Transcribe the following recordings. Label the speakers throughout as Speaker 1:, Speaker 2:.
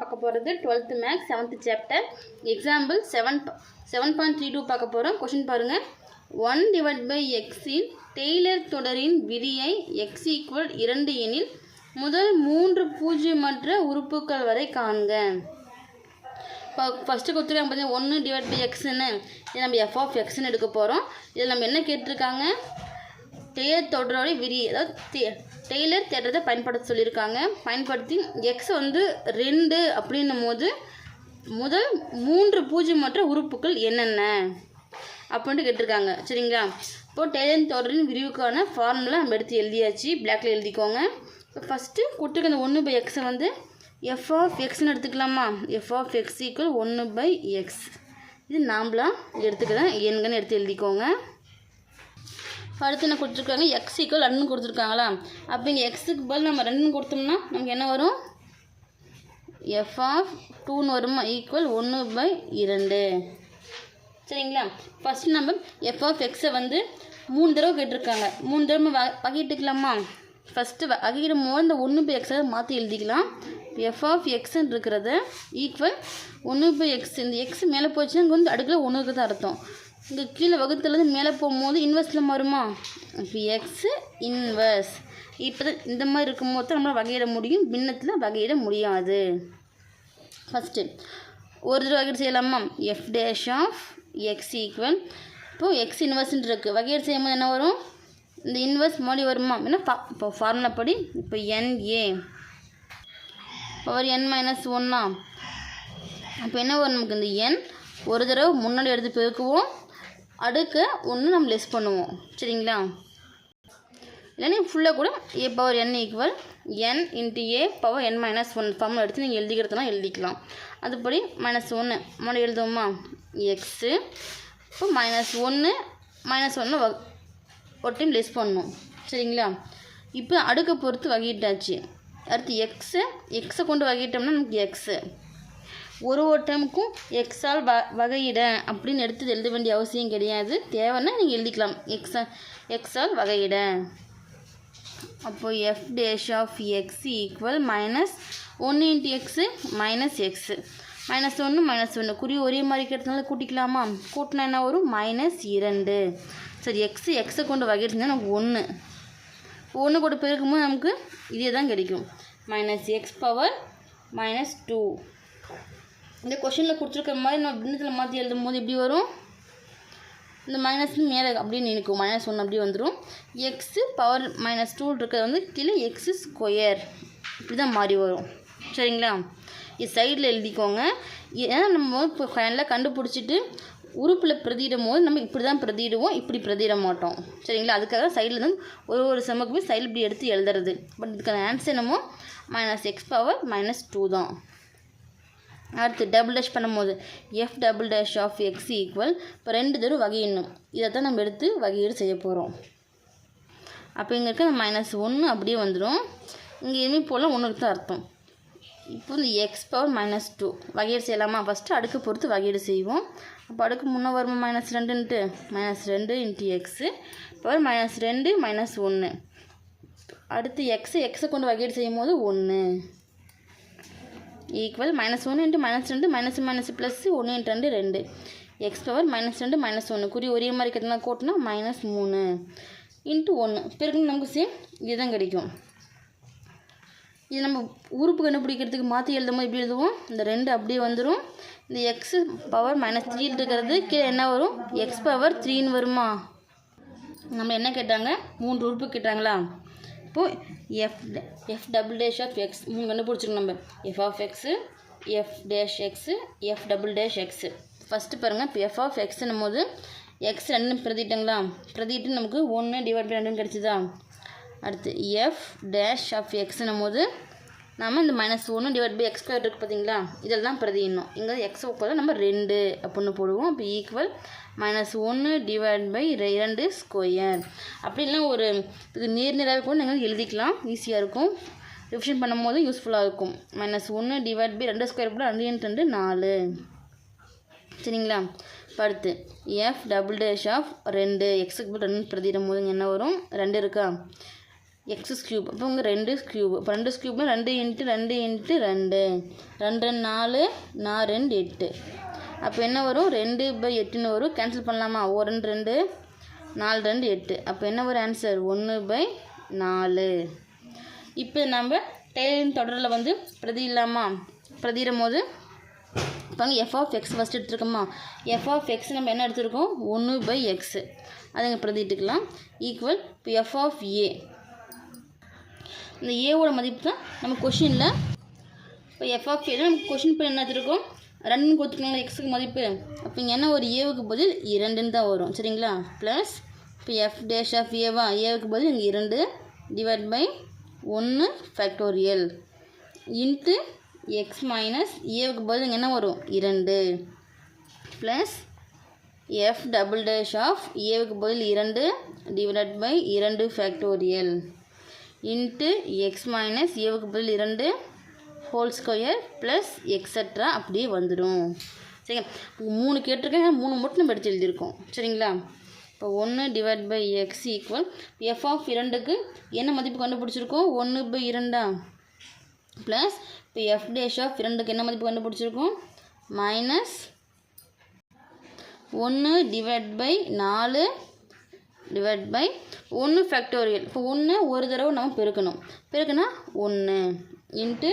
Speaker 1: பார்க்க போகிறது twelfth maths seventh chapter example seven seven point three two பார்க்க போகிறோம் கொஷின் பாருங்கள் ஒன் டிவைட் பை எக்ஸின் டெய்லர் தொடரின் விதியை எக்ஸ் ஈக்குவல் இரண்டு எனில் முதல் மூன்று பூஜ்ஜியமற்ற உறுப்புகள் வரை காண்க. இப்போ ஃபஸ்ட்டு கொடுத்துருக்காங்க பார்த்தீங்கன்னா ஒன்று டிவைட் பை எக்ஸ்ன்னு இது நம்ம எஃப் ஆஃப் எக்ஸ்ன்னு எடுக்க போகிறோம் இதில் நம்ம என்ன கேட்டிருக்காங்க? டெய்லர் தொடரோட விரி அதாவது டெய்லர் தேட்டத்தை பயன்படுத்த சொல்லியிருக்காங்க. பயன்படுத்தி எக்ஸ் வந்து ரெண்டு அப்படின்னும் போது முதல் மூன்று பூஜ்ஜியமற்ற உறுப்புகள் என்னென்ன? அப்படின்ட்டு கேட்டிருக்காங்க. சரிங்களா? இப்போது டெய்லர் தொடரின் விரிவுக்கான ஃபார்முலா நம்ம எடுத்து எழுதியாச்சு. பிளாக்ல எழுதிக்கோங்க. இப்போ ஃபஸ்ட்டு கொடுத்துருக்க அந்த ஒன்று பை எக்ஸை வந்து எஃப் ஆஃப் எக்ஸ்னு எடுத்துக்கலாமா? எஃப் ஆஃப் எக்ஸ் ஈக்குவல் ஒன்று பை எக்ஸ் இது நாம்பளாக எடுத்துக்கிறேன். எண்கன்னு எடுத்து எழுதிக்கோங்க. அடுத்து என்ன கொடுத்துருக்காங்க. எக்ஸ் ஈக்குவல் ரெண்டுன்னு கொடுத்துருக்காங்களா? அப்போ இங்கே எக்ஸுக்கு பதில் நம்ம ரெண்டுன்னு கொடுத்தோம்னா நமக்கு என்ன வரும்? எஃப் ஆஃப் டூன்னு வருமா? ஈக்குவல் ஒன்று பை இரண்டு. சரிங்களா? ஃபஸ்ட்டு நம்ம எஃப் ஆஃப் எக்ஸை வந்து மூணு தடவை கேட்டிருக்காங்க. மூணு தடவை வ வகைட்டுக்கலாமா ஃபஸ்ட்டு வகையிடும் போது இந்த ஒன்று பை எக்ஸை மாற்றி எழுதிக்கலாம். எஃப் ஆஃப் எக்ஸ்ன்னு இருக்கிறது ஈக்குவல் ஒன்று பை எக்ஸ் இந்த எக்ஸ் மேலே போச்சுன்னா இங்கே வந்து அடுக்கில் ஒன்றுக்கு தான் அர்த்தம். இங்கே கீழே வகுத்துலேருந்து மேலே போகும்போது இன்வெர்ஸில் மாறுமா? இப்போ எக்ஸு இன்வெர்ஸ் இப்போ தான் இந்த மாதிரி இருக்கும்போது தான் நம்மளால் வகையிட முடியும். பின்னத்தில் வகையிட முடியாது. ஃபஸ்ட்டு ஒரு தடவை வகையீடு செய்யலாமா? F dash of x equal இப்போது எக்ஸ் இன்வெர்ஸ்ன்னு இருக்குது வகையீடு செய்யும்போது என்ன வரும்? இந்த இன்வெர்ஸ் மொழி வருமா? என்ன ஃபா இப்போ ஃபார்முலா படி இப்போ என்ஏ பவர் என் மைனஸ் ஒன்னா அப்போ என்ன வரும் நமக்கு? இந்த என் ஒரு தடவை முன்னாடி எடுத்து பெருக்குவோம். அடுக்கு ஒன்று நம்ம லெஸ் பண்ணுவோம். சரிங்களா? இல்லைன்னா ஃபுல்லாக கூட A power n equal n into A power n minus one formula எடுத்து நீங்கள் எழுதிக்கிறதுனா எழுதிக்கலாம். அதுபடி மைனஸ் ஒன்று மொழி எழுதுவோமா? எக்ஸு இப்போ மைனஸ் ஒன்று மைனஸ் ஒன்று வ ஒரு டைம் லெஸ் பண்ணணும் சரிங்களா? இப்போ அடுக்கை பொறுத்து வகையிட்டாச்சு. அடுத்து எக்ஸு எக்ஸை கொண்டு வகையிட்டோம்னா நமக்கு எக்ஸு ஒரு ஒரு டைமுக்கும் எக்ஸால் வ வகையிட அப்படின்னு எடுத்து எழுத வேண்டிய அவசியம் கிடையாது. தேவைன்னா நீங்கள் எழுதிக்கலாம். எக்ஸா எக்ஸால் வகையிட. அப்போ f dash of x equal minus ஒன்று into x minus x minus ஒன்று மைனஸ் ஒன்று குறி ஒரே மாதிரி இருக்கிறதுனால கூட்டிக்கலாமா? கூட்டினா என்ன வரும்? மைனஸ் இரண்டு. சரி எக்ஸு எக்ஸை கொண்டு வகையிட்டுனா நமக்கு ஒன்று ஒன்று கூட பெருக்கும்போது நமக்கு இதே தான் கிடைக்கும். Minus x power minus two இந்த கொஷினில் கொடுத்துருக்க மாதிரி நம்ம பின்னத்தில் மாற்றி எழுதும் போது எப்படி வரும்? இந்த மைனஸ் மேலே அப்படியே நிற்கும். மைனஸ் ஒன்று அப்படியே வந்துடும் எக்ஸு பவர் மைனஸ் டூ இருக்கிறது வந்து கீழே எக்ஸு ஸ்கொயர் இப்படி தான் மாறி வரும். சரிங்களா? இது சைடில் எழுதிக்கோங்க. ஏன்னா நம்ம இப்போ ஃபைனலாக கண்டுபிடிச்சிட்டு உறுப்பில் பிரதிடும் போது நம்ம இப்படி தான் பிரதிடுவோம் இப்படி பிரதிட மாட்டோம். சரிங்களா? அதுக்காக சைடில் வந்து ஒரு ஒரு செமக்குமே சைடில் இப்படி எடுத்து எழுதுறது. பட் இதுக்கான ஆன்சர் என்னமோ minus x power minus two தான். அடுத்து டபுள் டேஷ் பண்ணும்போது f double dash of x equal இப்போ ரெண்டு தடவை வகையிடணும் இதை தான் நம்ம எடுத்து வகையீடு செய்ய போகிறோம் அப்போ இங்கே இருக்க மைனஸ் ஒன்று அப்படியே வந்துடும் இங்கே எதுவுமே போல் ஒன்றுக்கு தான் அர்த்தம். இப்போ இந்த எக்ஸ் பவர் மைனஸ் டூ வகையீடு செய்யலாமா? ஃபஸ்ட்டு அடுக்கு பொறுத்து வகையீடு செய்வோம். அப்போ அடுக்கு முன்னே வருமா? மைனஸ் ரெண்டுன்ட்டு மைனஸ் ரெண்டு இன்ட்டு எக்ஸு பவர் மைனஸ் ரெண்டு மைனஸ் ஒன்று அடுத்து எக்ஸு எக்ஸை கொண்டு வகையீடு செய்யும் போது ஒன்று ஈக்குவல் மைனஸ் ஒன்று இன்ட்டு மைனஸ் ரெண்டு மைனஸ் மைனஸ் ப்ளஸ் ஒன்று இன்ட்டு ரெண்டு ரெண்டு எக்ஸ் பவர் மைனஸ் ரெண்டு மைனஸ் ஒன்று குறி ஒரே மாதிரி இருக்கிறதுனா கூட்டினா மைனஸ் மூணு இன்ட்டு ஒன்று பிறகு நமக்கு சேம் இதுதான் கிடைக்கும். இது நம்ம உறுப்பு கண்டுபிடிக்கிறதுக்கு மாற்றி எழுதும் போது எழுதுவோம்? இந்த ரெண்டு அப்படியே வந்துடும் இந்த எக்ஸ் பவர் மைனஸ் த்ரீ இருக்கிறது கீழே என்ன வரும்? எக்ஸ் பவர் த்ரீன்னு வருமா? நம்ம என்ன கேட்டாங்க? மூன்று உறுப்பு கேட்டாங்களா? இப்போது f f double dash of x மூணு கண்டுபிடிச்சிருக்கோம் நம்ம. F of x f dash x f double dash x first பாருங்கள் இப்போ எஃப் ஆஃப் எக்ஸ்னும் போது எக்ஸ் ரெண்டு பிரதிட்டங்களா? பிரதிட்டு நமக்கு ஒன்று டிவைட் பை ரெண்டுன்னு கிடச்சிதா? அடுத்து எஃப் டேஷ் ஆஃப் எக்ஸ்னும் போது நம்ம இந்த மைனஸ் ஒன்று டிவைட் பை எக்ஸ் ஸ்கொயர் இருக்குது பார்த்தீங்களா இதில் தான் பிரதியிடணும். இங்கே எக்ஸ் போல நம்ம ரெண்டு அப்படின்னு போடுவோம். அப்போ ஈக்குவல் மைனஸ் ஒன்று டிவைட் பை இரண்டு ஸ்கொயர் அப்படிலாம் ஒரு இது நேர்நேராக கூட நீங்கள் எழுதிக்கலாம். ஈஸியாக இருக்கும். ரிவிஷன் பண்ணும்போது யூஸ்ஃபுல்லாக இருக்கும். மைனஸ் ஒன்று டிவைட் பை ரெண்டு ஸ்கொயர் போட ரெண்டு இன்ட்டு ரெண்டு நாலு. சரிங்களா? படுத்து எஃப் டபுள் டேஷ் ஆஃப் ரெண்டு. எக்ஸுக்கு ரெண்டு பிரதிடும் போது என்ன வரும்? ரெண்டு இருக்கா? எக்ஸ் ஸ்க்யூப் அப்போ இங்கே ரெண்டு ஸ்க்யூப் இப்போ ரெண்டு ஸ்க்யூப் ரெண்டு இன்ட்டு ரெண்டு இன்ட்டு ரெண்டு. ரெண்டு ரெண்டு நாலு நான் ரெண்டு எட்டு. அப்போ என்ன வரும்? ரெண்டு பை எட்டுன்னு வரும். கேன்சல் பண்ணலாமா? ஓ ரெண்டு ரெண்டு நாலு ரெண்டு எட்டு. அப்போ என்ன வரும்? ஆன்சர் ஒன்று பை நாலு. இப்போ நம்ம டெய்லரிங் தொடரில் வந்து பிரதி இல்லாமா? பிரதிடும் போது இப்போ எஃப் ஆஃப் எக்ஸ் ஃபஸ்ட் எடுத்துருக்கோமா? எஃப் ஆஃப் எக்ஸ் நம்ம என்ன எடுத்துருக்கோம்? ஒன்று பை எக்ஸு அதுங்க பிரதிட்டுக்கலாம் ஈக்குவல் இப்போ எஃப் ஆஃப் ஏ இந்த ஏவோட மதிப்பு தான் நம்ம கொஷினில் இப்போ எஃப்ஆஃப் ஆஃப் நம்ம நமக்கு கொஷின் பண்ண என்ன எடுத்துருக்கோம் ரெண்டுன்னு கொடுத்துருக்கோங்களா எக்ஸுக்கு மதிப்பு. அப்போ இங்கே என்ன ஒரு ஏவுக்கு பதில் இரண்டுன்னு தான் வரும். சரிங்களா? ப்ளஸ் இப்போ எஃப் டேஷ் ஆஃப் ஏவா ஏவுக்கு பதில் இங்கே இரண்டு டிவைட் பை ஒன்று ஃபேக்டோரியல் இன்ட்டு எக்ஸ் மைனஸ் ஏவுக்கு பதில் இங்கே என்ன வரும்? இரண்டு. Plus f double dash of ஏவுக்கு பதில் இரண்டு டிவைட் பை இரண்டு ஃபேக்டோரியல் இன்ட்டு எக்ஸ் மைனஸ் ஏவுக்கு பதில் இரண்டு ஹோல் ஸ்கொயர் ப்ளஸ் எக்ஸட்ரா அப்படியே வந்துடும். சரிங்க? இப்போ மூணு கேட்டிருக்கேன் மூணு மட்டும் நம்ம எடுத்து எழுதியிருக்கோம். சரிங்களா? இப்போ ஒன்று divide by x equal f of இரண்டுக்கு என்ன மதிப்பு கண்டுபிடிச்சிருக்கோம்? ஒன்று பை இரண்டா? ப்ளஸ் இப்போ எஃப் டேஷ் ஆஃப் இரண்டுக்கு என்ன மதிப்பு கண்டுபிடிச்சிருக்கோம்? மைனஸ் ஒன்று டிவைட் பை நாலு டிவைட் பை ஒன்று ஃபேக்டோரியல் இப்போ ஒன்று ஒரு தடவை நம்ம பெருக்கணும். பெருக்குனா ஒன்று இன்ட்டு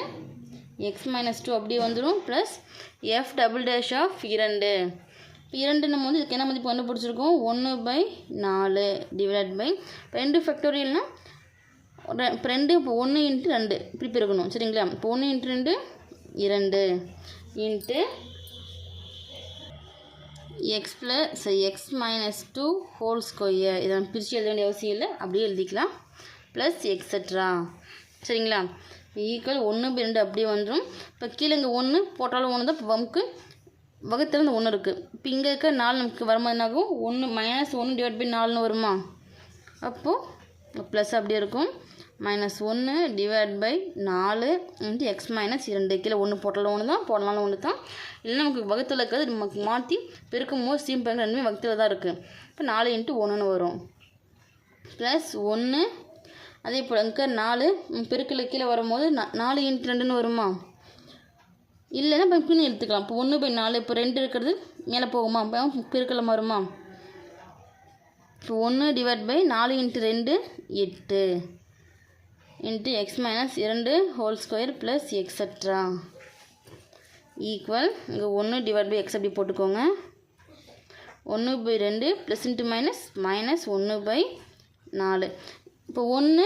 Speaker 1: எக்ஸ் மைனஸ் டூ அப்படியே வந்துடும் plus f double dash of இரண்டு. இப்போ இரண்டு நம்ம வந்து இதுக்கு என்ன மதிப்பு கண்டுபிடிச்சிருக்கோம்? ஒன்று பை நாலு டிவைட் பை ரெண்டு ஃபேக்டோரியல்னால் இப்போ ரெண்டு இப்போ ஒன்று இன்ட்டு ரெண்டு. இப்படி பெருக்கணும். சரிங்களா? இப்போ ஒன்று இன்ட்டு ரெண்டு இரண்டு into x plus x minus two whole square இதை நம்ம பிரித்து எழுத வேண்டிய அவசியம் இல்லை. அப்படியே எழுதிக்கலாம். ப்ளஸ் எக்ஸட்ரா சரிங்களா? ஈக்குவல் ஒன்று பை ரெண்டு அப்படியே வந்துடும் இப்போ கீழே இங்கே ஒன்று போட்டாலும் ஒன்று தான் இப்போ நமக்கு வகுத்தில் இந்த ஒன்று இருக்குது இப்போ இங்கே இருக்க நாலு நமக்கு வரும்போது என்னாகும் ஒன்று மைனஸ் ஒன்று டிவைட் பை நாலுன்னு வருமா? அப்போது ப்ளஸ் அப்படியே இருக்கும். மைனஸ் ஒன்று டிவைட் பை நாலு இன்ட்டு எக்ஸ் மைனஸ் இரண்டு. கீழே ஒன்று போட்டாலும் ஒன்று தான் போடலாலும் ஒன்று தான் இல்லை நமக்கு வகுத்தில் இருக்கிறது நமக்கு மாற்றி பெருக்கும் போது சிம்பிள் ரெண்டுமே வகுத்தில் தான் இருக்குது இப்போ நாலு இன்ட்டு ஒன்றுன்னு வரும். ப்ளஸ் ஒன்று அதே போல் இங்கே நாலு பெருக்கில் கீழே வரும்போது நாலு இன்ட்டு ரெண்டுன்னு வருமா? இல்லைன்னா இப்போ இப்படின்னு எடுத்துக்கலாம். இப்போ ஒன்று பை நாலு இப்போ ரெண்டு இருக்கிறது மேலே போகுமா? இப்போ பெருக்கில் வருமா இப்போ ஒன்று டிவைட் பை நாலு இன்ட்டு ரெண்டு எட்டு. இன்ட்டு எக்ஸ் மைனஸ் இரண்டு whole square plus extra equal இங்கே ஒன்று டிவைட் பை எக்ஸ் அப்படி போட்டுக்கோங்க. ஒன்று பை ரெண்டு ப்ளஸ் இன்ட்டு மைனஸ் மைனஸ் ஒன்று பை நாலு. இப்போ ஒன்று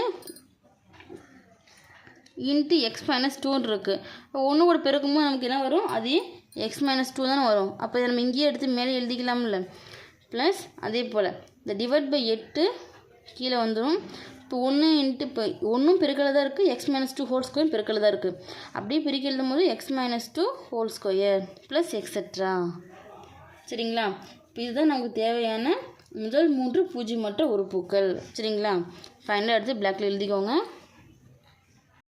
Speaker 1: இன்ட்டு எக்ஸ் மைனஸ் டூன்னு இருக்குது இப்போ ஒன்று கூட பெருக்கும்போது நமக்கு என்ன வரும்? அதே எக்ஸ் மைனஸ் டூ தானே வரும். அப்போ இதை நம்ம இங்கேயே எடுத்து மேலே எழுதிக்கலாம்ல. ப்ளஸ் அதே போல். இந்த டிவைட் பை எட்டு கீழே வந்துடும் இப்போ ஒன்று இன்ட்டு இப்போ ஒன்றும் பெருக்கில் தான் இருக்குது x minus two whole square பெருக்கில் தான் இருக்குது அப்படியே பிரிக்க எழுதும் போது x minus two whole square plus extra சரிங்களா? இப்போ இதுதான் நமக்கு தேவையான முதல் மூன்று பூஜ்ஜியமற்ற உறுப்புக்கள் சரிங்களா? ஃபைனலாக எடுத்து பிளாக்ல எழுதிக்கோங்க.